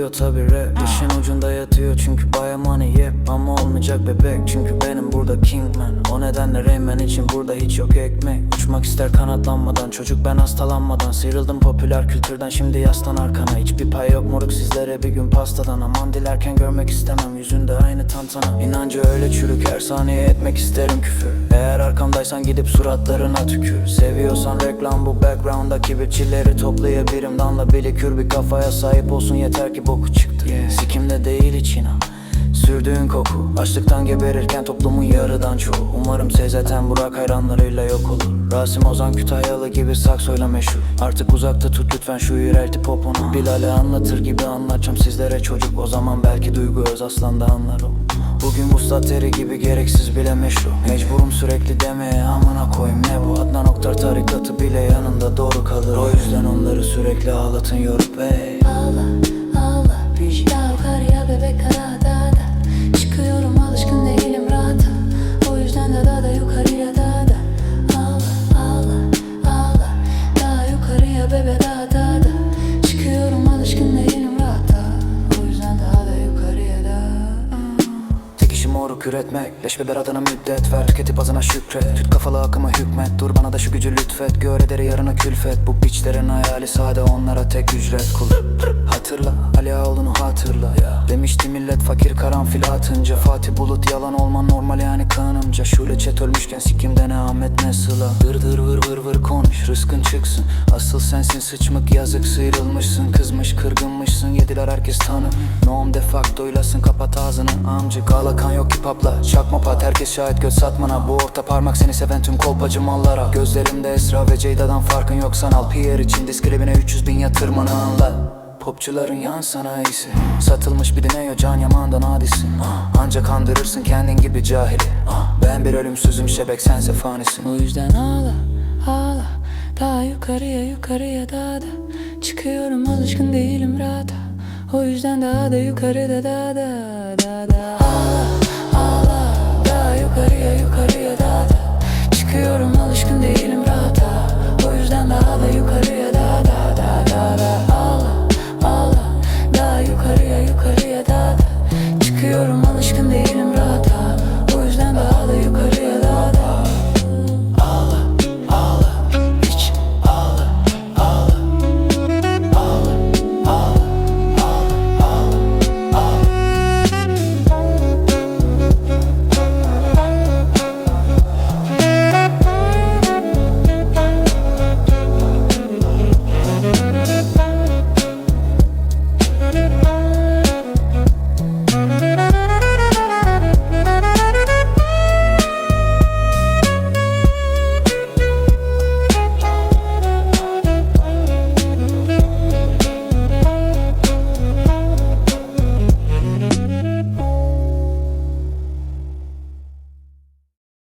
oluyor tabi rap İşin ucunda yatıyor. Çünkü baya money yep Ama olmayacak bebek. Çünkü benim burada king man O nedenle Rayman için burada hiç yok ekmek. Uçmak ister kanatlanmadan çocuk ben hastalanmadan. Sıyrıldım popüler kültürden şimdi yaslan arkana. Hiçbir pay yok moruk sizlere bir gün pastadan. Aman dilerken görmek istemem yüzünde aynı tantana. İnancı öyle çürük her saniye etmek isterim küfür. Eğer arkamdaysan gidip suratlarına tükür. Seviyorsan reklam bu background'daki bitçileri toplayabilirim. Danla bilikür bir kafaya sahip olsun yeter ki boku çıktı. Sikimde değil içine Sürdüğün koku Açlıktan geberirken toplumun yarıdan çoğu. Umarım Sezeten Burak hayranlarıyla yok olur. Rasim Ozan Kütahyalı gibi saksoyla meşhur. Artık uzakta tut lütfen şu yürelti poponu. Bilal'e anlatır gibi anlatacağım sizlere. Çocuk O zaman belki Duygu Özaslan'da anlar o Bugün vuslat teri gibi gereksiz bile meşru. Mecburum sürekli demeye amına koyayım ne bu? Adnan Oktar tarikatı bile yanında doğru kalır. O yüzden onları sürekli ağlatın yorup ey Ağla, üretmek Leş ve beradına müddet ver. Tüketip azına şükret. Tüt kafalı akıma hükmet. Dur bana da şu gücü lütfet. Gör ederi yarına külfet. Bu biçlerin hayali sade onlara tek ücret kul. Hatırla Ali Ağaoğlu'nu hatırla Demişti millet fakir karanfil atınca. Fatih Bulut yalan olman normal yani kanımca. Şule çet ölmüşken sikimde ne Ahmet ne Sıla Dır dır vır vır vır konuş rızkın çıksın. Asıl sensin sıçmık yazık sıyrılmışsın kırgınmışsın yediler herkes tanı. Noam de facto'ylasın kapat ağzını. Amcık alakan yok hip hopla. Çakma pat herkes şahit göz satmana. Bu orta parmak seni seven tüm kolpacı mallara. Gözlerimde Esra ve Ceyda'dan farkın yok sanal. Pierre için diskribine 300 bin yatırmanı anla. Popçuların yan sanayisi. Satılmış bir dineo can yamandan hadisin Ancak kandırırsın kendin gibi cahili. Ben bir ölümsüzüm şebek sense fanisin O yüzden ağla, ağla Daha yukarıya yukarıya daha da Çıkıyorum alışkın değilim rahata O yüzden daha da yukarıda daha da daha da